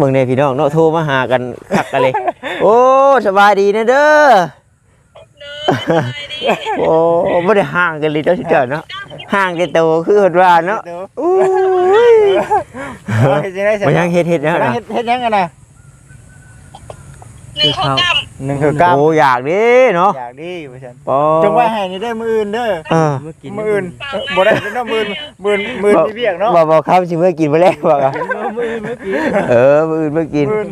เบิ่งในพี่น้องเนาะโทรมาหากันคักกันเลย โอ้สบายดีนะเด้อเด้อสบายดีโอ้บ่ได้ห่างกันเลยเจ้าสิเจ้าเนาะห่างกันโตคือเพิ่นว่าเนาะอู้ยเอาเฮ็ดจังได๋บ่ยังเฮ็ดเฮ็ดนะเฮ็ดเฮ็ดยังกันน่ะ หนึ่งหกเก้าหนึ่งคือเก้าโอ้อยากเด้เนาะอยากดีว่าซั่นปอจงไว้ให้นี่ได้อมื้ออื่นเด้อเออมื้ออื่นเอ้อบ่ได้เด้อมื้ออื่นมื้ออื่นมื้ออื่นมีเวียกเนาะบ่บ่ครับสิเมื่อกินบ่แล้วบ่ครับเออมื้ออื่นมื้อกินมื้ออื่น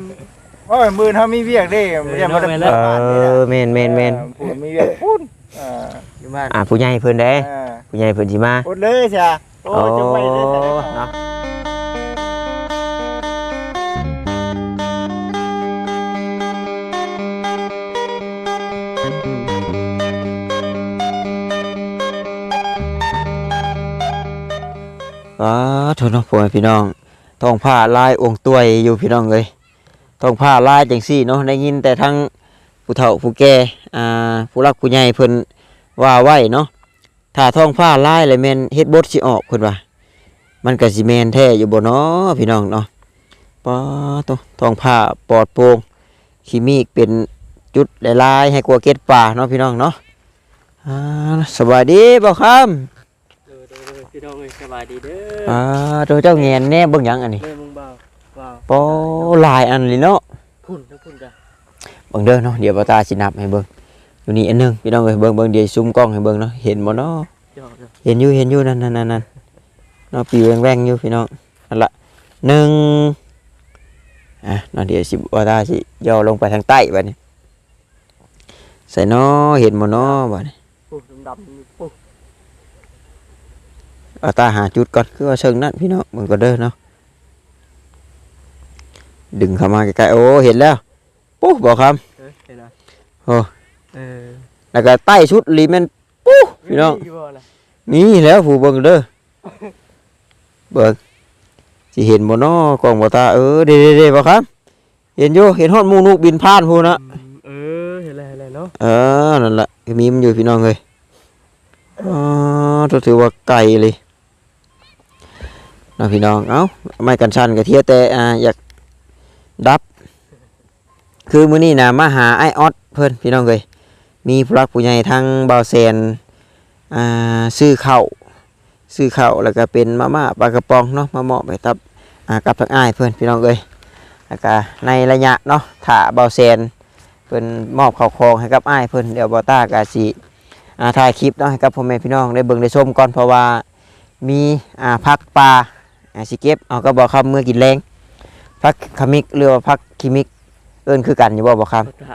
โอ้ยมื้ออื่นเฮามีเวียกเด้ยังบ่ได้เออแม่นแม่นแม่นพูดมีเวียกพูดเอออยู่บ้านอ่าผู้ใหญ่เพิ่นเด้เออผู้ใหญ่เพิ่นสิมาพูดเลยจ้ะโอ้ยจงไว้เด้อจ้ะเนาะ อ๋อโทษนะพ่อแม่พี่น้องท้องผ้าลายองค์ตัวยอยู่พี่น้องเอ้ยท้องผ้าลายจังซี่เนาะได้ยินแต่ทั้งผู้เฒ่าผู้แก่อ่าผู้รักผู้ใหญ่เพิ่นว่าไว้เนาะถ้าท้องผ้าลายแล้วแมนเฮ็ดบดสิออกเพิ่นว่ามันก็สิแมนแท้อยู่บ่เนาะพี่น้องเนาะปอตท้องผ้าปลอดโปร่งขีมีเป็นจุดลายๆให้กลัวเก็ดป่าเนาะพี่น้องเนาะอ่าสวัสดีบ่ครับ พี่น้องเอ้ยสบายดีเด้ออ่าตัวเจ้าแงนแน่เบิ่งหยังอันนี้เด้อมึงเบาเบาปอหลายอันเลยเนาะพุ่นทั้งพุ่นจ้ะเบิ่งเด้อเนาะเดี๋ยวบ่าวตาสินับให้เบิ่งอยู่นี่อันหนึงพี่น้องเอ้ยเบิ่งเบิ่งเดี๋ยวซูมกล้องให้เบิ่งเนาะเห็นบ่เนาะจอกเด้อเห็นอยู่เห็นอยู่นั่นนั่นนั่นนั่นเนาะปีแว่งๆอยู่พี่น้องนั่นละหนึ่งอะเนาะเดี๋ยวสิว่าตาสิย่อลงไปทางใต้บัดนี้ใส่เนาะเห็นบ่เนาะบัดนี้ ปุ๊บดำๆนี่ปุ๊บ เอาตาหาจุดก่อนคือว่าเชิงนั่นพี่น้องมันก็เด้อเนาะดึงเข้ามาใกล้ๆโอ้เห็นแล้วปุ๊บบอกครับเออเห็นนะโอ้เออแล้วก็ใต้ชุดลีแมนปุ๊บพี่น้องมีบ่ล่ะนี่แหล้วผู้เบิ่งเด้อเบิ่งสิเห็นบ่น้อกล้องบ่ตาเออเด้ๆๆบ่ครับ เห็นอยู่เห็นฮอดหมูนุกบินผ่านพูนนะอืมเออเห็นแล้วเห็นแล้วเนาะเออนั่นล่ะมีมันอยู่พี่น้องเอ้ยอ๋อตัวถือว่าไกลเลย นะพี่น้อง เอ้าไม้กันชันก็เที่ยแต่อ่าอยากดับ คือมื้อนี้นะมาหาไอออดเพิ่นพี่น้องเอ้ยมีผู้รักผู้ใหญ่ทั้งเบาแซนอ่าซื้อเข้าซื้อเข้าแล้วก็เป็นมาม่าปลากระป๋องเนาะมาเหมาะไปตับอ่ากับทางอ้ายเพื่อนพี่น้องเอ้ยแล้วก็ในระยะเนาะถ้าเบาแซนเพิ่นมอบข้าวของให้กับอ้ายเพิ่นเดี๋ยวบอต้ากาสิอ่าถ่ายคลิปเนาะให้กับพ่อแม่พี่น้องได้เบิ่งได้ชมก่อนเพราะว่ามีอ่าพักปลา อ่าสิเก็บเอาก็บอกคำเมื่อกินแรงพักขมิกหรือว่าพักคิมิก เอิ้นคือกันอยู่บ่บอกค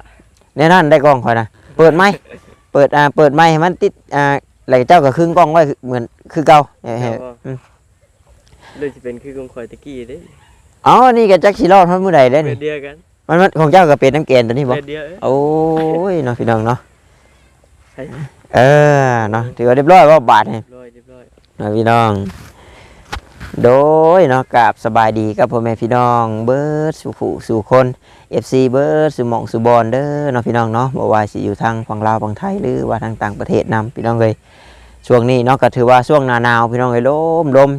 ำแน่นอนได้กล้องคอยนะเปิดไม้เปิดอ่าเปิดไม้ให้มันติดอ่าไหลเจ้าก็ครึ่งกล้องไว้เหมือนคือเก่าเอ้ยเอ้ยอืมเลยสิเป็นคือกงข่อยตะกี้เด้เอ๋อนี่ก็จักสิรอดมันมื้อใดเด้เดืนี่อนเดียวกันมันมันของเจ้าก็เป็นน้ำแกนตัวนี้บ่เดือนเดียวเอ้ยโอ้ยเนาะพี่น้องเนาะเฮ้ยเออเนาะถือว่าเรียบร้อยว่าบาทนี่เรียบร้อยเรียบร้อยเนาะพี่น้อง โดยเนาะกับสบายดีกับพ่อแม่พี่น้องเบิร์ดสู่ผู้สู่คน FC เบิร์ดสู่หมองสู่บอลเด้อเนาะพี่น้องเนาะบ่ว่าสิอยู่ทางฝั่งลาวฝั่งไทยหรือว่าทางต่างประเทศนํพี่น้องเลยช่วงนี้เนาะก็ถือว่าช่วงหนาหนาวพี่น้องเอ้ยลมลม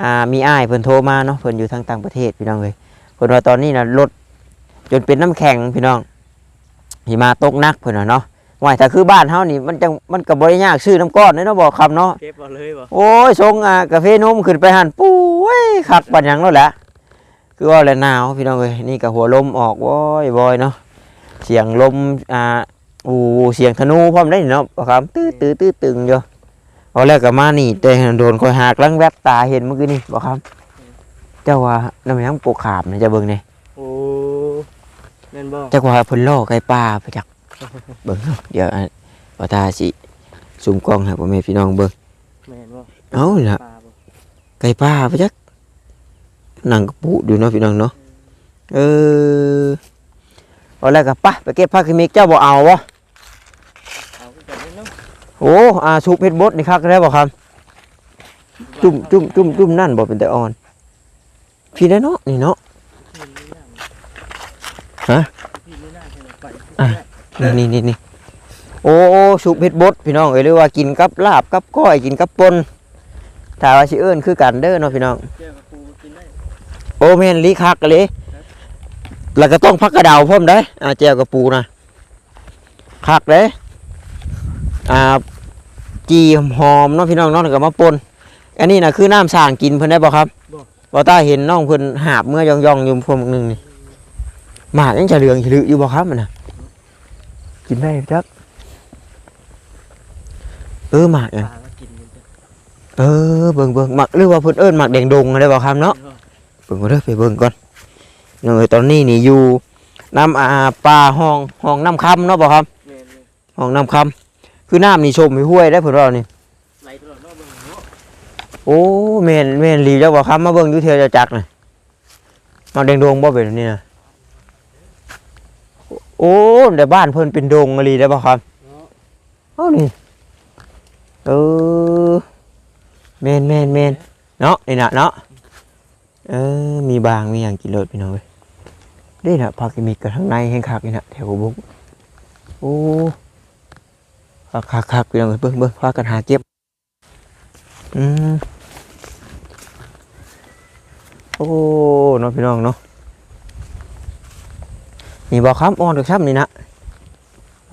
อ่ามีอ้ายเพิ่นโทรมาเนาะเพิ่นอยู่ทางต่างประเทศพี่น้องเอ้ยเพิ่นว่าตอนนี้น่ะรถจนเป็นน้ำแข็งพี่น้องหิมะตกนักเพิ่นว่าเนาะ ว่าถ้าคือบ้านเฮานี่มันจังมันก็บ่ได้ยากซื้อน้ำก้อนเด้เนาะบอกคำเนาะเก็บเอาเลยบ่โอ้ยส่งอ่ากาแฟนมขึ้นไปหั่นปุ้ยคักปันหยังแล้วแหละคือว่าแล้วหนาวพี่น้องเอ้ยนี่ก็หัวลมออกโว้ยบอยเนาะเสียงลมอ่าอู้เสียงธนูพร้อมได้เนาะบอกคำตื้อตื้อตื้อตึงอยู่เอาแล้วก็มานี่แต่โดนคอยหักลังแวบตาเห็นเมื่อกี้นี่บอกครับเจ้าว่าน้ำยังปลูกขามนะจะเบิ่งนี่โอ้แม่นบ่เจ้าว่าเพิ่นล่อไก่ป่าไปจัก เบิ่งเนาะเดี๋ยวอะว่าตาสิซูมกล้องให้พ่อแม่พี่น้องเบิ่งแม่นบ่เอาล่ะปลาบ่ไก่ป่าไปจักนั่งกระปุอยู่เนาะพี่น้องเนาะเออเอาแล้วก็ไปไปเก็บผ้าคิมิกเจ้าบ่เอาวะเอาขึ้นไปเนาะโอ้อาชุบเพชรบดนี่คักได้บ่ครับ จุ่มจุ่มจุ่มจุ่มนั่นบ่เป็นแต่อ่อน พี่ได้เนาะนี่เนาะฮะ พี่ไม่น่าใช่ไหมไปอะ นี่นี่นี่นี่โอ้โอ้สุกเผ็ดบดพี่น้องเอ้ยเรียกว่ากินกับลาบกับก้อยกินกับปนถ้าว่าสิเอิ้นคือกันเด้อเนาะพี่น้องเจอกับปูกินได้โอ้แม่นลีคักกันเลยแล้วก็ต้องพักกระเดาพร้อมได้อ่าแจวกระปูนะคักเด้อ่าจีหอมเนาะพี่น้องเนาะแล้วก็มาปนอันนี้นะคือน้ำสร้างกินเพิ่นได้บ่ครับบ่ตาเห็นน้องเพิ่นหาบเมื่อยองๆอยู่พวกนึงนี่หมากยังจะเหลืองฉลืออยู่บ่ครับมันน่ะ กินได้จักเออหมากอะปลาก็กินมันจะเออเบิ่งเบิ่งหมักหรือว่าเพิ่นเอิ้นหมักแดงดงได้บ่ครับเนาะเบิ่งก่อนเด้อไปเบิ่งก่อนเนาะตอนนี้นี่อยู่น้ำอาปลาห้องห้องน้ำคำเนาะบ่ครับแม่นเลยห้องน้ำคำคือน้ำนี่ชมไปห้วยได้เพิ่นว่านี่ไหลตลอดรอบเบิ่งเนาะโอ้แม่นแม่นรีเจ้าบ่ครับมาเบิ่งอยู่เทื่อจะจักน่ะหมักแดงดงบ่เป็นแบบนี้น่ะ โอ้แต่บ้านเพิ่นเป็นดงอะลีได้บ่ะครับเอ้านี่เออแมนแมนแมนเนาะนี่น่ะเนาะเออมีบางมีอย่างกินเลยพี่น้องเว้ยนี่น่ะผักกิมิกกับทางในแห้งคักนี่น่ะแถวบุกโอ้คักคักคักพี่น้องเบิ่งเบิ่งพากันหาเก็บอืมโอ้เนาะพี่น้องเนาะ นี่บอกครับอ่อนกับช้ำนี่นะ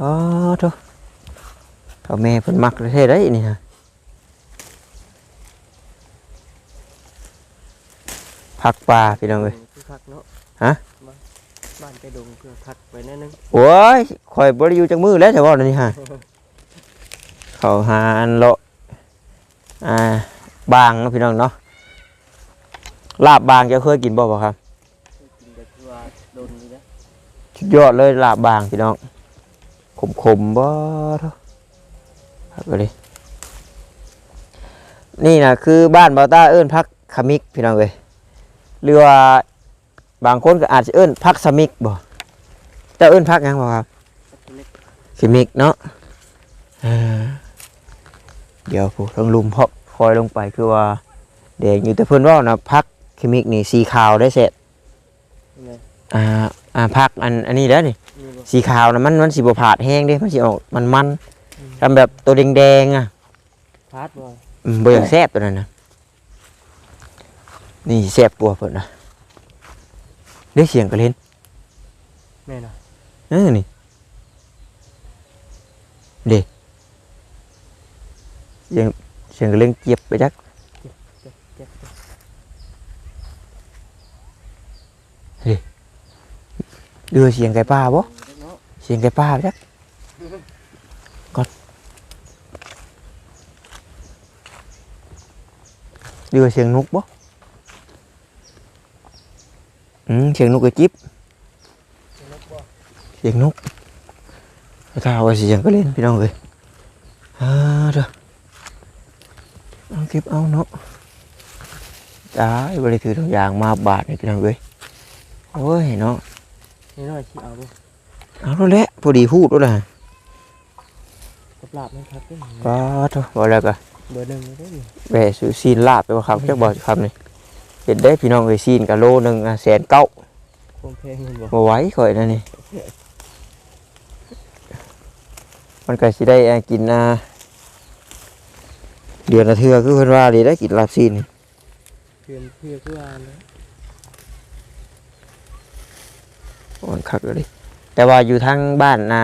อ๋อโธ่เขาแม่เพิ่นมักประเทศได้นี่ฮะผักปลาพี่น้องเอ้ยคือคักเนาะฮะบ้านบ้านไปดงคือคักไปแน่นึงโอ้ยข่อยบ่ได้อยู่จักมือแล้วแต่ว่าเดี๋ยวนี่ฮะเขาหาอันเลาะอ่าบางเนาะพี่น้องเนาะลาบบางจะเคยกินบ่บ่ครับ กินแต่คือว่าโดนนี่นะ สุดยอดเลยลาบบางพี่น้องขมๆบ่เท่าพักไปเลยนี่นะคือบ้านเบาต้าเอิ้นพักขมิกพี่น้องเอ้ยหรือว่าบางคนก็อาจจะเอิ้นพักสมิกบ่เจ้าเอิ้นพักหยังบ่ครับคักเล็กขมิกเนาะเออเดี๋ยวผู้ต้องลุมเพาะคอยลงไปคือว่าแดงอยู่แต่เพิ่นว่านะพักขมิกนี่สีขาวได้เสร็จนี่อ่า อ่าพักอันอันนี้แล้วนี่นี่บ่สีขาวนะมันมันสีบผาดแห้งเด้มันสีออกมันมันทำแบบตัวแดงๆอะพาดบ่อืมบ่อยากแซ่บตัวนั้นนะนี่แซ่บกว่าเพิ่นนะได้เสียงกระเล่นแม่น่ะเออนี่เด้เสียงเสียงกระเล่นเจี๊ยบไปจักเจ็บเจ็บเจ็บเดือเสียงไก่ป้าบ่เสียงไก่ป้าจักก่อนเดือเสียงนกบ่อืมเสียงนกกระจิบเสียงนกถ้าเอาไว้เสียงก็เล่นพี่น้องเลยอ่าเด้อเอาเก็บเอาเนาะได้บริถือทุกอย่างมาบาทนี่พี่น้องเลยโอ้ยเนาะ นี่น้อยสิเอาบ่เอาแล้วแหละพอดีพูดแล้วนะกับลาบมันคักเด้อก็เถอะบอกแล้วก็เบอร์หนึ่งเลยเด้อนี่แหวซื้อซีนลาบไปว่าครับจักบอกสิครับนี่เห็นได้พี่น้องเลยซีนกับโลหนึ่งอะแสนเก้าคงเพลงมันบ่มาไหว้ข่อยนั่นนี่ มันก็สิได้อะกินอะเดือนละเทื่อคือเพิ่นว่าดีได้กินลาบซีนนี่ เพื่อนเพื่อคือว่าเนาะมันคักเลยแต่ว่าอยู่ทางบ้านนา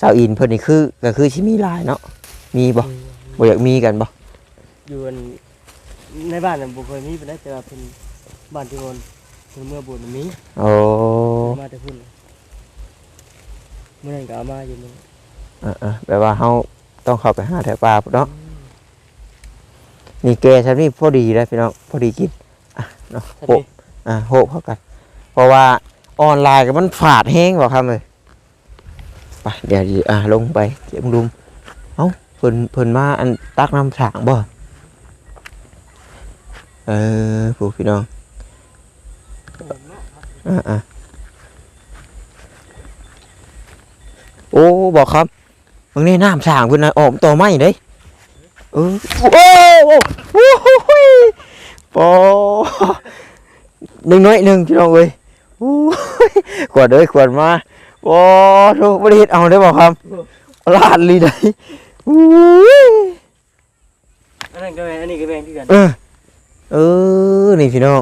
สาวอินเพิ่นนี่คือก็คือสิมีหลายเนาะมีบ่บ่อยากมีกันบ่อยู่อันในบ้านน่ะบ่เคยมีปานใดแต่ว่าเพิ่นบ้านที่โอนเพิ่นเมื่อบุญมีโอ้มาแต่พุ่นเมื่อนั้นก็เอามาอยู่มื้อเออๆแปลว่าเฮาต้องเข้าไปหาแถวป่าพุ่นเนาะนี่แกซั่นนี่พอดีแล้วพี่น้องพอดีกินอะเนาะท่านโหนี่อ่าโหเข้ากัน เพราะว่า ออนไลน์ก็มันฝาดแห้งบ่ครับเลยไปเดี๋ยวอ่าลงไปเก็บดุมเอ้าเพิ่นเพิ่นมาอันตักน้ำสางบ่เออผู้พี่น้องอ่าอ่าโอ้บอกครับบางนี่น้ำสางเพิ่นนะออกต่อไม้เด้เออโอ้โอ้โอ้โหยปอหนึ่งน้อยหนึ่งพี่น้องเอ้ย อ้ยขวดเอ้ยขวดมาปอทุกบริเฮ็ดเอาได้บอกครับลาดลีได้โอ้ยอันนั้นก็แม่นอันนี้ก็แม่นคือกันเออเออนี่พี่น้อง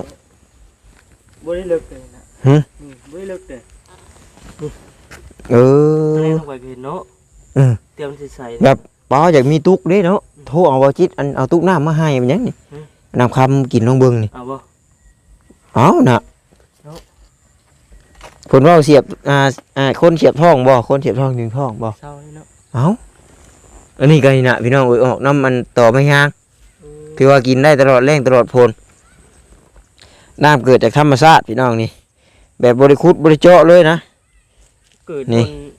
บ่ได้เลิกเลยนะหึนี่บ่ได้เลิกเด้เอแรองลงไปก็เห็นเนาะเออเตรียมสิใส่แบบป้าอยากมีตุกเด้เนาะโทรเอาบ่จิตอันเอาตุกน้ำมาให้มันหยังนี่อืมน้ำคำกินลองเบิ่งนี่เอาบ่เอาน่ะเนาะ เพิ่นว่าเสียบอ่าอ่าคนเสียบท้องบ่คนเสียบท้องดึงท้องบ่เศร้านี่เนาะเอาอันนี้ก็นี่น่ะพี่น้องเอ้ยออกน้ำมันต่อไม่ยางเออถือว่ากินได้ตลอดแรงตลอดพลน้ำเกิดจากธรรมชาติพี่น้องนี่ แบบบริคุดบริเจาะเลยนะเกิดนี่บน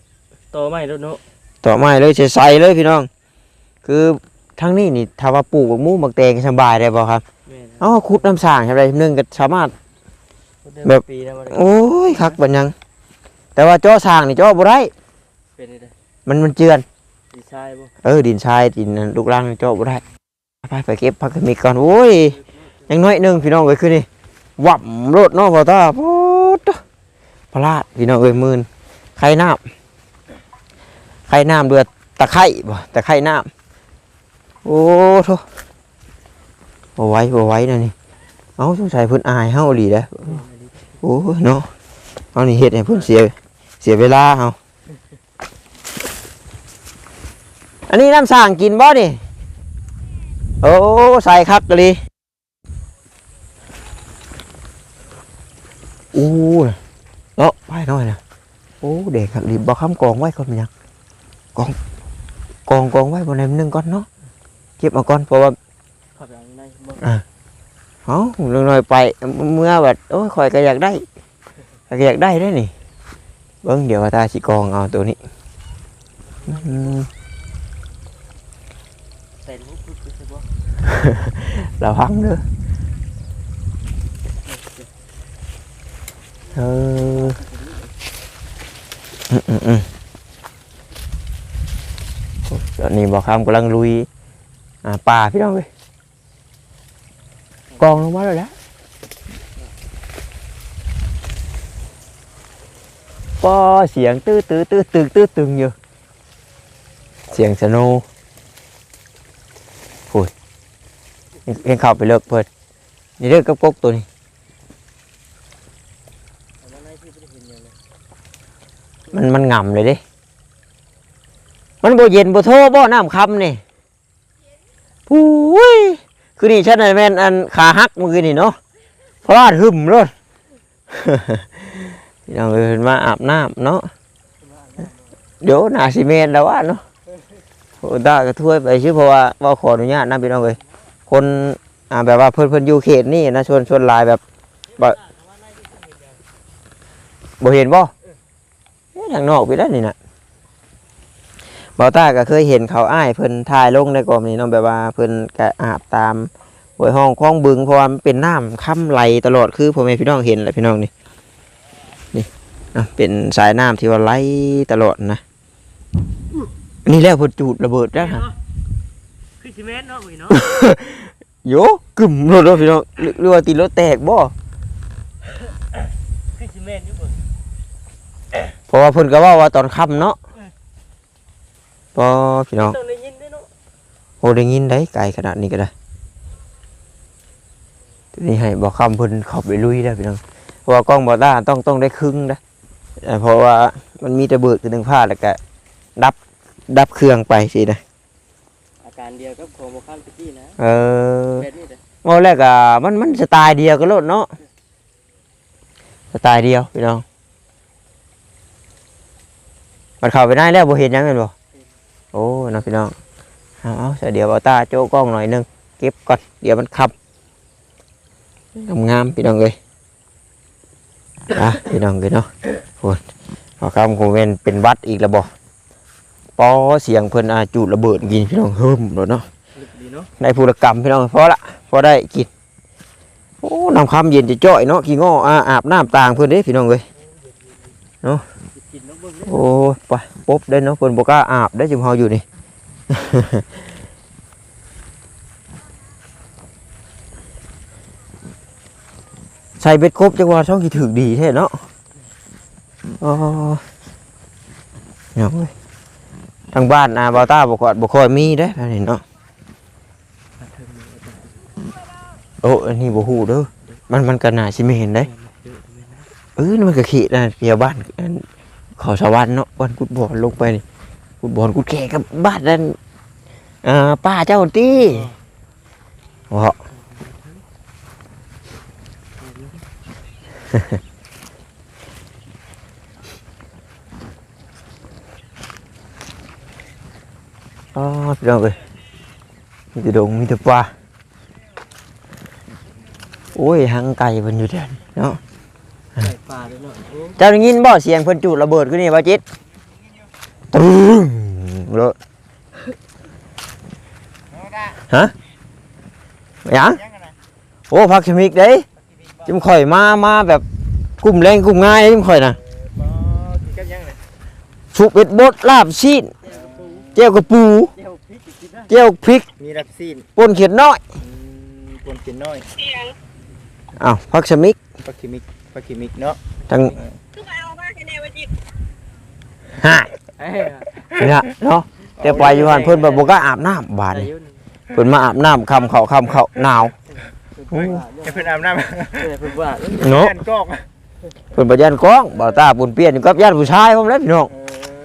โตอไม้แล้วเนาะต่อไม้เลยใส่ๆเลยพี่น้อง คือทั้งนี้นี่ถ้าว่าปลูกบักมูบักแตงสบายได้ป่ะครับแม่นเอ้าคุดน้ำสร้างอะไรนึงก็สามารถ แบบปีแล้วบ่ได้โอ้ยคักบันยัง แต่ว่าเจาะสร้างนี่เจาะบ่ได้เป็นได้มันมันเจือน ดีชายบ่เออดินทรายดินลูกรังเจาะบ่ได้ไปไปเก็บผักกะมิก่อนโอ้ยยังน้อยหนึงพี่น้องเอ้ยคือนี่ว่ำรถเนาะพ่อตาโอ้ตะพลาดพี่น้องเอ้ยหมื่นไข่น้ำไข่น้ำเดือดตะไคร่บ่ตะไคร่น้ำโอ้โถบ่ไหว้บ่ไหว้นะนี่เอาสงสัยเพิ่นอายเฮาอีหลีเด้อ โอ้ยเนาะเอานี่เฮ็ดให้เพิ่นเสียเสียเวลาเฮาอันนี้น้ำสร้างกินบ่นี่ โอ้ใส่คักเลยอู้น่ะเนาะไปหน่อยนะโอ้เด็กครับรีบบอกคำกองไว้ก่อนมันยังกองกองกองไว้บนไหนนึงก่อนเนาะเก็บมาก่อนเพราะว่าขับหลังในบ่ เอ้าเรื่องน้อยไปเมื่อแบบโอ้ยคอยก็อยากได้อยก็อยากได้ได้นี่เบิ้งเดี๋ยวตาสิกองเอาตัวนี้อืมใส่ลูกคือคือบ่ระวังเด้อเอออืมอืมอืมตอนนี้บอกคำกำลังลุยอ่าป่าพี่น้องเลย กองลงมาเลยแล้วปอเสียงตื้อตื้อตื้อตึงตื้อตึงอยู่เสียงสนว์พูดเห็นเข้าไปเลิกเปิดนี่เลิกกับกกตัวนี้ มันมันง่ำเลยดิ มันบ่เย็นบ่โทบ่น้ำคำนี่ปุ้ย คือนี่ฉันน่ะแม่นอันขาหักเมื่อกี้นี่เนาะพลาดหึมเลยพี่น้องเอินมาอาบน้ำเนาะเดี๋ยวหนาซีเมนแล้วว่าเนาะโอ้ตาก็ถ้วยไปชื่อเพราะว่าว่าขออนุญาตนะพี่น้องเลยคนอ่าแบบว่าเพิ่นเพิ่นอยู่เขตนี่นะชวนชวนลายแบบบ่บ่เห็นบ่เอ๊ะทางนอกไปแล้วนี่นะ บ่าวตาก็เคยเห็นเขาอ้ายเพิ่นถ่ายลงในกรมนี่เนาะแบบว่าเพิ่นก็อาบตามห้วยห้องคลองบึงเพราะว่ามันเป็นน้ำค่ำไหลตลอดคือพ่อแม่พี่น้องเห็นแหละพี่น้องนี่นี่อะเป็นสายน้ำที่ว่าไหลตลอดนะนี่แล้วเพิ่นจูดระเบิดแล้วฮะ คือสิแม่นเนาะอุ้ยเนาะ โยกึ่มรถรถพี่น้องหรือหรือว่าตีรถแตกบ่ คือสิแม่นอยู่เบิ่งเพราะว่าเพิ่นก็เว่าว่าตอนค่ำเนาะ พอพี่น้องต้องได้ยินเด้เนาะโอ้ได้ยินได้ไกลขนาดนี้ก็ได้ทีนี่ให้บอกคำเพิ่นเข้าไปลุยได้อพี่น้องเพราะว่ากล้องบอต้าต้องต้องได้ครึ่งนะเอ่อเพราะว่ามันมีแต่เบิกตัวหนึ่งผ้าแล้วก็ดับดับเครื่องไปสินะอาการเดียวกับของบ่ข้ามตะกี้นะเออแบบนี้เด้อว่าแรกอะมันมันสไตล์เดียวกันโลดเนาะสไตล์เดียวพี่น้องมันเข้าไปได้แล้วบ่เห็นหยังกันบ่ โอ้เนาะพี่น้องเอาเอาเดี๋ยวเอาตาโจ้กล้องหน่อยหนึงเก็บก่อนเดี๋ยวมันขับงามๆพี่น้องเอ้ยอะพี่น้องเอ้ยเนาะโอ้ยพอคำคงเป็นเป็นวัดอีกแล้วบ่ปอเสียงเพิ่นอาจูดระเบิดกินพี่น้องเฮิมโดดเนาะลึกดีเนาะในภูรกรรมพี่น้องพอละพอได้กินโอ้น้ำคำเย็นจะจ้อยเนาะขี้ง้ออาอาบน้ำต่างเพื่อนเด้พี่น้องเลยกินแล้วเบิ่งเด้อ โอ้ไปปุ๊บได้เนาะเพิ่นบอกล้าอาบได้จิมเฮาอยู่นี่ ใส่เบ็ดครบจังหวะช่องกี่ถึกดีแท้เนาะโอ้เนาะเว้ยทางบ้านอาบาวต้าบอกว่าบ่ค่อยมีได้อนี่เนาะโอ้อันนี้บ่ฮู้เด้อมันมันก็น่าสิไม่เห็นได้เอะแม่นนะเออนี่มันก็ขีดนะเปียบ้าน เขอสวรรค์เนาะบ้านกุดบอลลงไปนี่กุดบอลกุดแขกับบ้านนั่นอ่าป้าเจ้าตี้วะอ๋อพี่น้องเอ้ยมีแต่ดงมีแต่ปลาโอ้ยหังไก่เพิ่นอยู่เด่นเนาะ ใส่ปลาด้วยเนาะโอ้เจ้าได้ยินบ่เสียงเพิ่นจุดระเบิดขึ้นนี่บ่จิตตึ้งโลดฮะหยังโอ้พักชมิกเด้จิมข่อยมามาแบบกลุ่มแรงกลุ่มง่ายจิมข่อยน่ะกินกับยังไงสุกเป็ดบดลาบชีนเจียวกระปูเดี๋ยวพริกกินได้เจียวพริกมีรับซีนป่นเขียดน้อยอืมคนกินน้อยเสียงอ้าวพักชมิกปลาคิมิก ปลาคิมิกเนาะทั้งคือไปเอามาแค่แนวจิตห้าเอ้ยเนี่ยเนาะแต่ไปอยู่หันเพิ่นแบบบ่กล้าอาบน้ำบาดใส่นี่ยุ่นเพิ่นมาอาบน้ำคำเขาคำเขาหนาวโอ้ให้เพิ่นอาบน้ำเออเพิ่นว่าเนาะแอนกล้องเพิ่นบ่ยันกล้องบ่ตาบุญเปลี่ยนอยู่กับยันผู้ชายผมแล้วพี่น้อง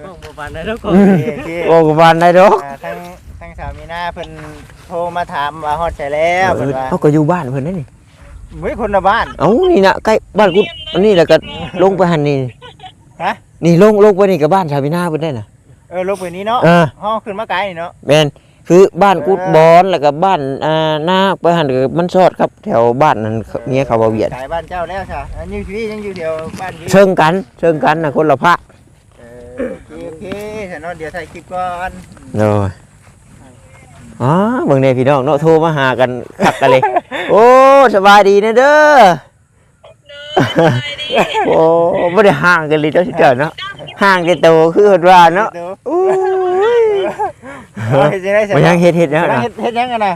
เอต้อองบ่ปานได้แล้วก็อืโอมเคโอเคโอ้ก็บานได้ดอก อ่าทั้งทั้งสามีหน้าเพิ่นโทรมาถามว่าฮอดใจแล้วเพิ่นว่า เขาก็อยู่บ้านเพิ่นนั่นนี่ เฮ้ยคนละบ้าน เอ้านี่น่ะใกล้บ้านกูอันนี้แล้วก็ลงไปหันนี่ฮะ นี่ลงลงไปนี่กับบ้านชาวพินาเพิ่นได้น่ะเออลงไปนี้เนาะเออห้องขึ้นมาไกลนี่เนาะ แม่นคือบ้านกูดบอนแล้วก็บ้านอ่านาไปหันก็มันชอดครับ แถวบ้านนั้นเมียเขาบ่เวียดขายบ้านเจ้าแล้วใช่อันนี้พี่ยังอยู่แถวบ้านพี่เชิงกันเชิงกันน่ะคนละพระเออโอเคโอเคฉันเนาะเดี๋ยวถ่ายคลิปก่อนโอ้ย อ๋อเบิ่งเนี่ยพี่น้องเนาะโทรมาหากันคักกันเลย โอ้สบายดีนะเด้อเนยดีโอ้ไม่ได้ห่างกันเลยเจ้าสิเจ้าเนาะห่างกันโตคือเฮ็ดว่าเนาะดี๋ยวอู้ยเออเฮ็ดจังได๋มันยังเฮ็ดเฮ็ดนะเฮ็ดเฮ็ดยังกันน่ะ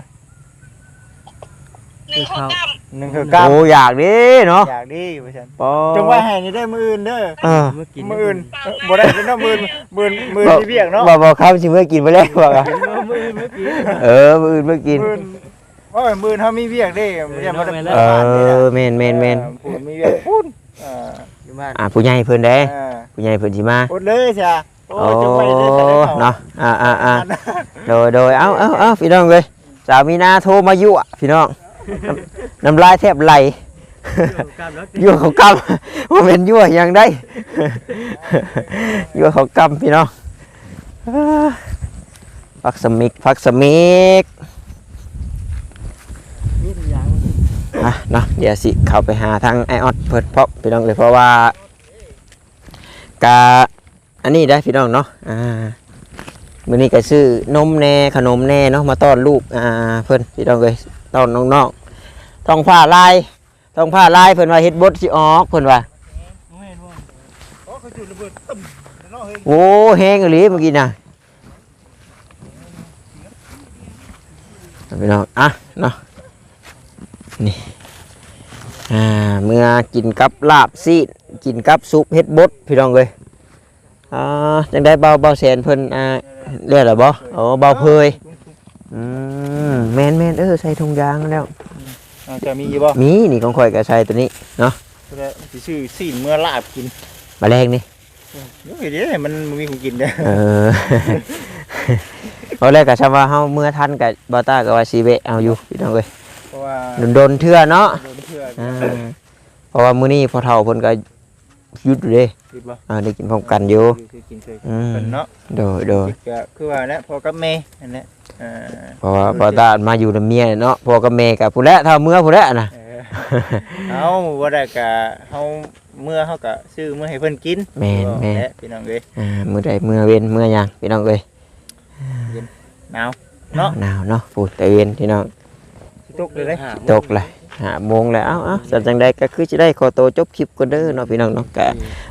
หนึ่งข้าวกหนึ่งคือกล้ามโอ้อยากดิเนาะอยากดีว่าซั่นปอจงไว้ให้นี่ได้อมื้ออื่นเด้อเออเมื่อกินมื้ออื่นเอ้อบ่ได้เด้อมื้ออื่นมื้ออื่นมื้ออื่นมีเวียกเนาะบ่บ่ครับสิเมื่อกินไปแล้วว่าอะเมื่อมื้อเมื่อกี้เออมื้ออื่นเมื่อกินมื้ออื่นโอ้ยมื้ออื่นเฮามีเวียกเด้อย่าบ่ได้เออแม่นแม่นแม่นเออผู้มีเวียกพุ่นเอออยู่บ้านอ่าผู้ใหญ่เพิ่นเด้เออผู้ใหญ่เพิ่นสิมาอดเลยจ้ะโอ้โอ้จงไว้เด้อจะได้เข้เนาะอ่าอ่าอ่าโดยโดยเอ้าเอ้าเอ้าพี่น้องเอ้ยสามีนาโทรมายั่วพี่น้อง น้ำน้ำลายแทบไหลอยู่กล้ามแล้วยั่วเขากำว่าเป็นยั่วยังได้ยั่วเขากำพี่น้องอ่าพักสมิกพักสมิกนี่ตัวอย่างอะเนาะเดี๋ยวสิเข้าไปหาทางไอออดเพิดเพราะพี่น้องเลยเพราะว่ากาอันนี้ได้พี่น้องเนาะอ่า มื้อนี้ก็ซื้อนมแน่ขนมแน่เนาะมาต้อนลูกอ่าเพิ่นพี่น้องเลยต้อนน้องๆท้องผ้าลายท้องผ้าลายเพิ่นว่าเฮ็ดบดสิออกเพิ่นว่าไม่เห็นว่าโอ้เขาจุดระเบิดตึ้มาโอ้แห้งอีหลีเมื่อกี้น่ะพี่น้องอะเนาะนี่อ่าเมื่อกินกับลาบซีดกินกับซุปเฮ็ดบดพี่น้องเลย อ่าจังได้เบาเบาแสนเพิ่นอ่าเรียกหรอบ่โอ้เบาเพยอืมแมนแมนเออใส่ถุงยางแล้วอ่าจะมีอยู่บ่มีนี่ของข่อยก็ใส่ตัวนี้ก็ได้สิซื้อซีนเมื่อลาบกินแมลงนี่เดี๋ยวเดี๋ยวมันมีของกินเด้อเออเอาแรกก็ชำว่าเฮาเมื่อทันกับบ่ตาก็ว่าสิเวะเอาอยู่พี่น้องเอ้ยเพราะว่าโดนๆเทื่อเนาะโดนเพื่อนอ่าเพราะว่ามื้อนี้พ่อเฒ่าเพิ่นก็ หยุดอยู่เด้คิดบ่อ่าได้กินพร้อมกันอยู่คือกินเคยอืมเป็นเนาะโดยโดยก็คือว่าเนี่ยพอกับแม่นั่นแหละเออเพราะว่าพ่อตามาอยู่นำเมียเนาะพ่อกับแม่กับผู้แล้วเท่าเมื่อผู้แล้วน่ะเออเอาบ่ได้ก็เฮาเมื่อเฮาก็ซื้อเมื่อให้เพิ่นกินแม่นแม่นและพี่น้องเอ้ยอ่ามื้อใดมื้อเว้นมื้อหยังพี่น้องเอ้ยหนาว เนาะ หนาวเนาะปูตะเวนพี่น้องสิตกเลยเด้ ตกเลย หาโมงแล้วเอ้าเอ้าสันจังใดก็คือจะได้ขอโตวจบคลิปกันเด้อเนาะพี่น้องเนาะก็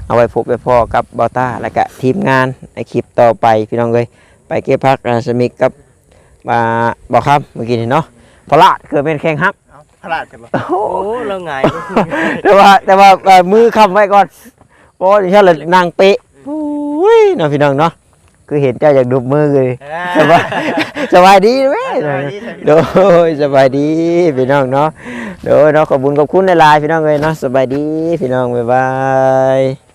เอาไว้พบไว้พอกับบอต้าแล้วก็ทีมงานในคลิปต่อไปพี่น้องเลยไปเก็บพักอาสมิกกับมาบอกครับเมื่อกี้นี่เนาะพลาดคือเป็นแข่งฮัก เอาพลาดใช่บ่โอ้โหโอ้เราหงายก็คือแต่ว่าแต่ว่าเอ่อมือคำไว้ก่อนเพราะว่าดิฉันเลยนางเป๊ะโอ้ยเนาะพี่น้องเนาะ คือเห็นเจ้าอยากดุบมือเลยอ่าสบายสบายดีไหมสบายดีสบายดีโดยสบายดีพี่น้องเนาะโดยเนาะขอบคุญขอบคุณในไลน์พี่น้องเลยเนาะสบายดีพี่น้องบ๊ายบาย